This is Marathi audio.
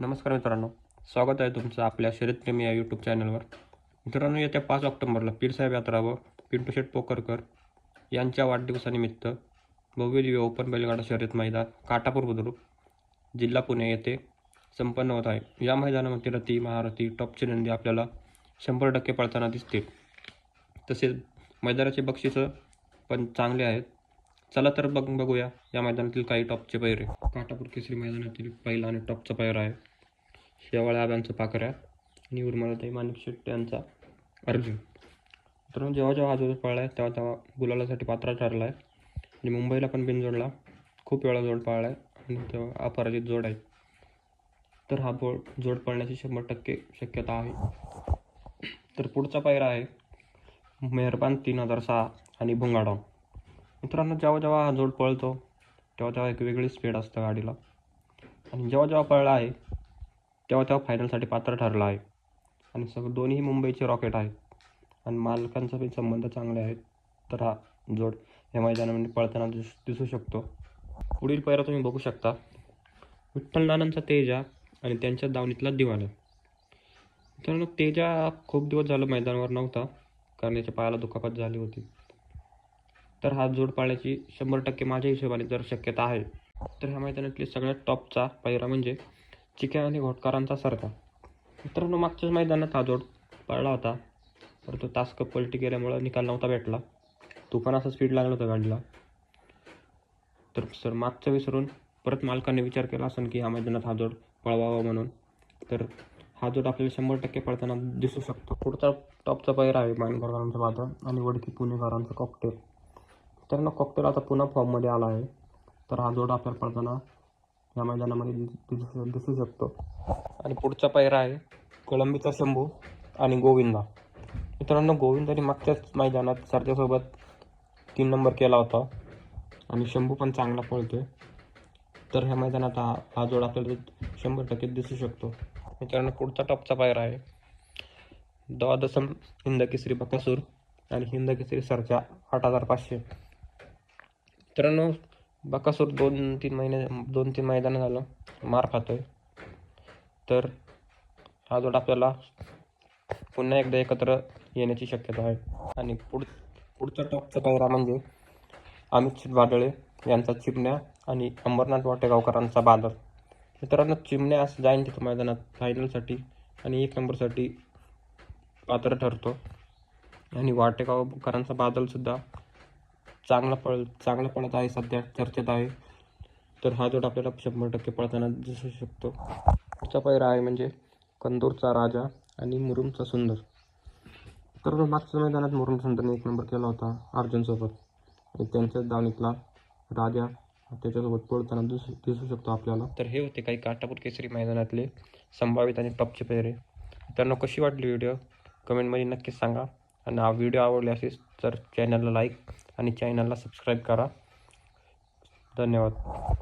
नमस्कार मित्रांनो स्वागत आहे तुमचं आपल्या शर्यतप्रेमी या यूट्यूब चॅनलवर मित्रांनो येत्या पाच ऑक्टोबरला पीरसाहेब यात्रा व पिंटू शेठ पोकरकर यांच्या वाढदिवसानिमित्त भव्य ओपन बैलगाडा शर्यत मैदान काटापूर बुद्रुक जिल्हा पुणे येथे संपन्न होत आहे. या मैदानामध्ये रती महारथी टॉपची नंदी आपल्याला शंभर टक्के पळताना दिसतील. तसेच मैदानाचे बक्षिसं पण चांगले आहेत. चला तर बघ बघूया या मैदानातील काही टॉपचे पैरे. काटापूर केसरी मैदानातील पहिला आणि टॉपचा पैर आहे. शेवाळ्या आब्यांचा पाखऱ्या आणि उर्मलाताई माणिक शेट्टी यांचा अर्जुन. मित्रांनो जेव्हा जेव्हा हा जोड पळला आहे तेव्हा तेव्हा गुलालासाठी पात्र ठरला आहे आणि मुंबईला पण बिनजोडला खूप वेळा जोड पाळला आहे आणि तेव्हा अपराजित जोड आहे. तर हा बोड जोड पळण्याची शंभर टक्के शक्यता आहे. तर पुढचा पायरा आहे मेहरबान तीन हजार सहा आणि भुंगाडॉन मित्रांनो जेव्हा जेव्हा हा जोड पळतो तेव्हा तेव्हा एक वेगळी स्पीड असतं गाडीला. आणि जेव्हा जेव्हा पळला आहे तेव्हा तेव्हा फायनलसाठी पात्र ठरला आहे. आणि सगळं दोन्ही मुंबईचे रॉकेट आहेत. आणि मालकांचा पण संबंध चांगले आहेत. तर हा जोड या मैदानामध्ये पळताना दिस दिसू शकतो. पुढील पैरा तुम्ही बघू शकता. विठ्ठल नानांचा तेजा आणि त्यांच्या दावणीतला दिवाना मित्रांनो तेजा खूप दिवस झालं मैदानावर नव्हता. कारण याच्या पायाला दुखापत झाली होती. तर हा जोड पाळण्याची शंभर टक्के माझ्या हिशोबाने जर शक्यता आहे तर ह्या मैदानातली सगळ्यात टॉपचा पैरा म्हणजे चिक्या आणि घोटकारांचा सरका. मित्रांनो मागच्याच मैदानात हा जोड पळला होता. परंतु तास कप पलटी केल्यामुळं निकाल नव्हता भेटला. तो फार असा स्पीड लागला होता गाडीला. तर सर मागचं विसरून परत मालकाने विचार केला असेल की या मैदानात हा जोड पळवावा म्हणून. तर हा जोड आपल्याला शंभर टक्के पळताना दिसू शकतो. पुढचा टॉपचा पहिरा आहे मानकरांचा वादळ आणि वडकी पुणेकरांचा कॉकटेल त्यांना कॉकटेल आता पुन्हा फॉर्ममध्ये आला आहे. तर हा जोड आपल्याला पळताना या मैदानामध्ये दिसू शकतो. आणि पुढचा पायरा आहे कोळंबीचा शंभू आणि गोविंदा. मित्रांनो गोविंदाने मागच्याच मैदानात सरच्यासोबत तीन नंबर केला होता. आणि शंभू पण चांगला पळतोय. तर ह्या मैदानात हा हा जोड आपल्याला शंभर टक्के दिसू शकतो. मित्रांनो पुढचा टॉपचा पायरा आहे. द्वादशम हिंद केसरी बकासूर आणि हिंद केसरी सरच्या आठ हजार पाचशे. मित्रांनो बकासूर दोन तीन महिने दोन तीन मैदानं झालं. मार खातोय. तर हा जोड आपल्याला पुन्हा एकदा एकत्र येण्याची शक्यता आहे. आणि पुढ पुढचा टॉपचा पायरा म्हणजे अमित वादळे यांचा चिमण्या आणि अंबरनाथ वाटेगावकरांचा बादल. मित्रांनो चिमण्या असं जाईन तिथं मैदानात फायनलसाठी आणि एक नंबरसाठी पात्र ठरतो. आणि वाटेगावकरांचा बादलसुद्धा चांगला पळ चांगला पळत आहे सध्या चर्चेत आहे. तर हा जोड आपल्याला शंभर टक्के पळताना दिसू शकतो. पुढचा पैरा आहे म्हणजे कंदूरचा राजा आणि मुरुमचा सुंदर. तर मागच्या मैदानात मुरुम सुंदरने एक नंबर केला होता अर्जुनसोबत आणि त्यांच्याच दावणीतला राजा त्याच्यासोबत पळताना दिसू दिसू शकतो आपल्याला. तर हे होते काही काटापूर केसरी मैदानातले संभावित आणि टॉपचे पेहरे त्यांना कशी वाटली व्हिडिओ कमेंटमध्ये नक्कीच सांगा. आणि हा व्हिडिओ आवडले असेल तर चॅनलला लाईक आणि चॅनलला सबस्क्राईब करा. धन्यवाद.